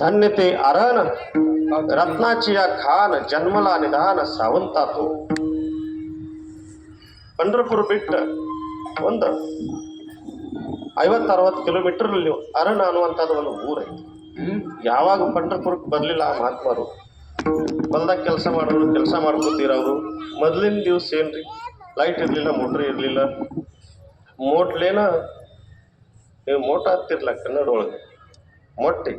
धन्यते अरण रत्नाची या खान जन्मला निधान सावंता तो ಪಂಡ್ರಪುರ ಬಿಟ್ಟ ಒಂದು ಐವತ್ತು ಅರವತ್ತು ಕಿಲೋಮೀಟರ್ ಅರಣ ಅನ್ನುವಂಥದ್ದು ಒಂದು ಊರೈತಿ ಯಾವಾಗ ಪಂಡ್ರಪುರಕ್ಕೆ ಬರಲಿಲ್ಲ ಆ ಮಹಾತ್ಮರು ಹೊಲ್ದಾಗ ಕೆಲಸ ಮಾಡೋರು ಕೆಲಸ ಮಾಡ್ಕೊತೀರವರು ಮೊದಲಿನ ದಿವಸ ಏನ್ರಿ ಲೈಟ್ ಇರಲಿಲ್ಲ ಮೋಟ್ರ್ ಇರಲಿಲ್ಲ ಮೋಟ್ಲೇನ ನೀವು ಮೋಟ ಹತ್ತಿರ್ಲ ಕನ್ನಡ ಒಳಗೆ ಮೊಟ್ಟೆ,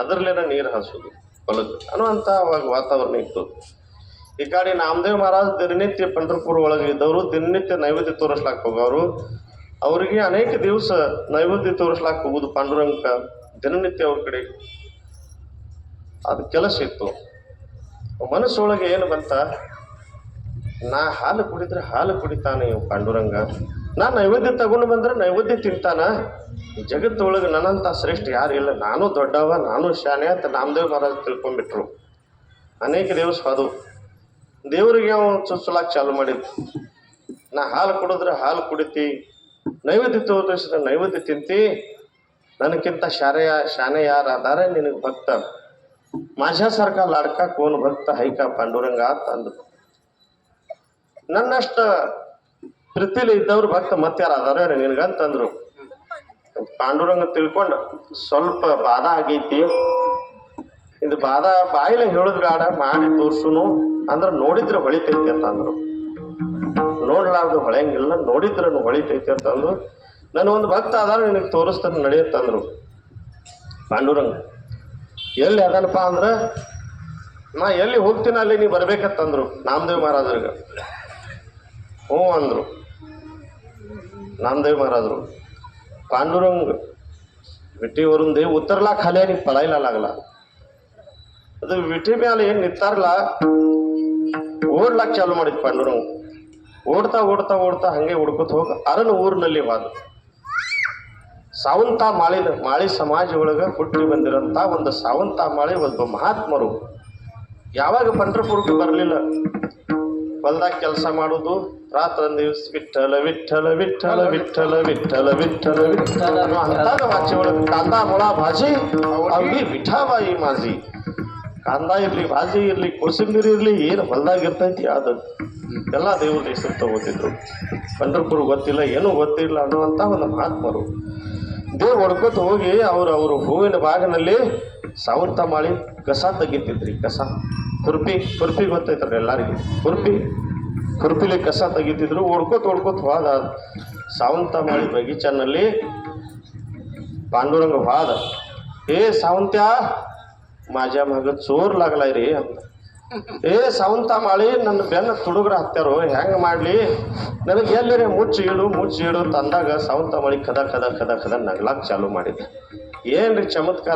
ಅದರಲ್ಲೇನ ನೀರು ಹಾಸೋದು ಹೊಲಕ್ಕೆ ಅನ್ನುವಂಥ ಅವಾಗ ವಾತಾವರಣ ಇತ್ತು. ಈ ಕಡೆ ನಾಮದೇವ್ ಮಹಾರಾಜ್ ದಿನನಿತ್ಯ ಪಂಡರ್ಪುರ ಒಳಗೆ ಇದ್ದವರು, ದಿನನಿತ್ಯ ನೈವೇದ್ಯ ತೋರಿಸ್ಲಾಕ್ ಹೋಗವರು ಅವರಿಗೆ ಅನೇಕ ದಿವಸ ನೈವೇದ್ಯ ತೋರಿಸ್ಲಾಕ್ ಹೋಗುದು ಪಾಂಡುರಂಗ ದಿನನಿತ್ಯ ಅವ್ರ ಕಡೆ. ಅದು ಕೆಲಸ ಇತ್ತು. ಮನಸ್ಸೊಳಗೆ ಏನು ಬಂತ, ನಾ ಹಾಲು ಕುಡಿದ್ರೆ ಹಾಲು ಕುಡಿತಾನೆ ಇವ್ ಪಾಂಡುರಂಗ. ನಾ ನೈವೇದ್ಯ ತಗೊಂಡು ಬಂದ್ರೆ ನೈವೇದ್ಯ ತಿಂತಾನ. ಈ ಜಗತ್ತೊಳಗೆ ನನ್ನಂಥ ಶ್ರೇಷ್ಠ ಯಾರು ಇಲ್ಲ. ನಾನು ದೊಡ್ಡವ, ನಾನು ಶಾನೆ ಅಂತ ನಾಮದೇವ್ ಮಹಾರಾಜ್ ತಿಳ್ಕೊಂಡ್ಬಿಟ್ರು. ಅನೇಕ ದೇವ್ರ ಅದು. ದೇವರಿಗೆ ಅವನು ಚುಚ್ಚಲಾಗಿ ಚಾಲು ಮಾಡಿದ್ದು ನಾ ಹಾಲು ಕುಡಿದ್ರೆ ಹಾಲು ಕುಡಿತಿ, ನೈವೇದ್ಯ ತೋರಿಸಿದ್ರೆ ನೈವೇದ್ಯ ತಿಂತಿ. ನನಗಿಂತ ಶಾರೆಯ ಶಾನೆ ಯಾರು ಅದಾರೆ ನಿನಗೆ ಭಕ್ತ. ಮಾಝಾ ಸರ್ಕಾರ ಲಾಡ್ಕ ಕೋನು ಭಕ್ತ ಹೈಕ ಪಾಂಡುರಂಗ ಅಂತ ಅಂದು ನನ್ನಷ್ಟ ಪ್ರೀತಿಲಿ ಇದ್ದವ್ರು ಭಕ್ತ ಮತ್ತಾರು ಅದಾರ ನಿನಗಂತಂದ್ರು. ಪಾಂಡುರಂಗ ತಿಳ್ಕೊಂಡು ಸ್ವಲ್ಪ ಬಾಧ ಆಗೈತಿ. ಇದು ಬಾಧ ಬಾಯಿಲ ಹೇಳೋದು ಬೇಡ, ಮಾಡಿ ತೋರ್ಸುನು. ಅಂದ್ರೆ ನೋಡಿದ್ರೆ ಹೊಳಿತೈತಿ ಅಂತ ಅಂದ್ರು. ನೋಡ್ಲಾರ್ದು ಹೊಳೆಯಂಗಿಲ್ಲ ನೋಡಿದ್ರೆ ಹೊಳಿತೈತಿ ಅಂತಂದ್ರು ನನ್ನ ಒಂದು ಭಕ್ತ ಅದಾರ ನಿನಗೆ ತೋರಿಸ್ತಾನೆ ನಡೆಯುತ್ತಂದ್ರು ಪಾಂಡುರಂಗ, ಎಲ್ಲಿ ಅದನಪ್ಪ ಅಂದ್ರೆ, ನಾ ಎಲ್ಲಿ ಹೋಗ್ತೀನಿ ಅಲ್ಲಿ ನೀವು ಬರ್ಬೇಕಂತಂದ್ರು ನಾಮದೇವ್ ಮಹಾರಾಜರಿಗೆ. ಹ್ಞೂ ಅಂದ್ರು. ನಾಮದೇವ್ ಮಹಾರಾಜರು. पांडुरंग विटीवरून देव उतरला खाली आणि पळायला लागला ಅದು ವಿಟಿ ಮೇಲೆ ಏನು ನಿಂತಾರಲ್ಲ ಓಡ್ಲಾಕ್ ಚಾಲು ಮಾಡಿದ್ ಪಾಂಡುರಂಗ್ ಓಡ್ತಾ ಓಡ್ತಾ ಓಡ್ತಾ ಹಂಗೆ ಹುಡ್ಕೊತ ಹೋಗಿ ಅರಣ ಊರಿನಲ್ಲಿ ಹೋದ ಸಾವಂತ ಮಾಳಿದ ಮಾಳಿ ಸಮಾಜ ಒಳಗೆ ಹುಟ್ಟಿ ಬಂದಿರೋಂಥ ಒಂದು ಸಾವಂತ ಮಾಳಿ ಒಬ್ಬ ಮಹಾತ್ಮರು ಯಾವಾಗ ಪಂಡ್ರಪುರಕ್ಕೆ ಬರಲಿಲ್ಲ ಹೊಲ್ದಾಗ ಕೆಲಸ ಮಾಡೋದು ರಾತ್ರಿ ದಿವಸ ವಿಠಲ ವಿಠಲ ವಿಠಲ ವಿಠಲ ವಿಠಲ ವಿಠಲ ವಿಠಲ ಅಂತಾಗ ವಾಚೆ ಒಳಗೆ ಕಾಂದ, ಮೊಳ ಭಾಜಿ ಅವಿ ವಿಠಾಬಾಯಿ ಮಾಜಿ ಕಾಂದ ಇರ್ಲಿ ಭಾಜಿ ಇರ್ಲಿ, ಕೋಸಂಬರಿ ಇರ್ಲಿ, ಏನು ಹೊಲ್ದಾಗ ಇರ್ತೈತಿ ಅದು ಎಲ್ಲ ದೇವ್ರ ಹೆಸರು ತಗೋತಿದ್ರು. ಪಂಡರ್ಪುರ ಗೊತ್ತಿಲ್ಲ, ಏನೂ ಗೊತ್ತಿಲ್ಲ ಅನ್ನುವಂಥ ಒಂದು ಮಹಾತ್ಮರು. ದೇವ್ರು ಹೊಡ್ಕೊತ ಹೋಗಿ ಅವ್ರು, ಅವರು ಹೂವಿನ ಬಾಗಿನಲ್ಲಿ ಸಾವಂತ ಮಾಡಿ ಕಸ ತೆಗಿತಿದ್ರಿ, ಕಸ. ಕುರ್ಪಿ ಕುರ್ಪಿ ಗೊತ್ತೈತ್ರಿ ಎಲ್ಲರಿಗೂ? ಕುರ್ಪಿ ಕುರ್ಪಿಲಿ ಕಸ ತೆಗಿತಿದ್ರು ಓಡ್ಕೋತ ಓಡ್ಕೋತ ಹೋದ ಸಾವಂತ ಮಾಡಿ ಬಗೀಚನಲ್ಲಿ ಪಾಂಡುರಂಗ ಹೋದ ಏ ಸಾವಂತ್ಯ, ಮಾಜ ಮಗ ಚೋರ್ ಲಾಗಲ ರೀ ಏ ಸಾವಂತ ಮಾಡಿ ನನ್ನ ಬೆನ್ನ ತುಡುಗ್ರ ಹತ್ತಾರೋ ಹೆಂಗೆ ಮಾಡಲಿ? ನನಗೆ ಎಲ್ಲಿರಿ ಮುಚ್ಚಿ ಇಡು ಮುಚ್ಚಿ ಇಡು ಅಂತ ಅಂದಾಗ ಸಾವಂತ ಮಾಡಿ ಕದ ಕದ ಕದ ಕದ ನಗ್ಲಾಕ್ ಚಾಲು ಮಾಡಿದ್ದೆ ಏನ್ರಿ ಚಮತ್ಕಾರ?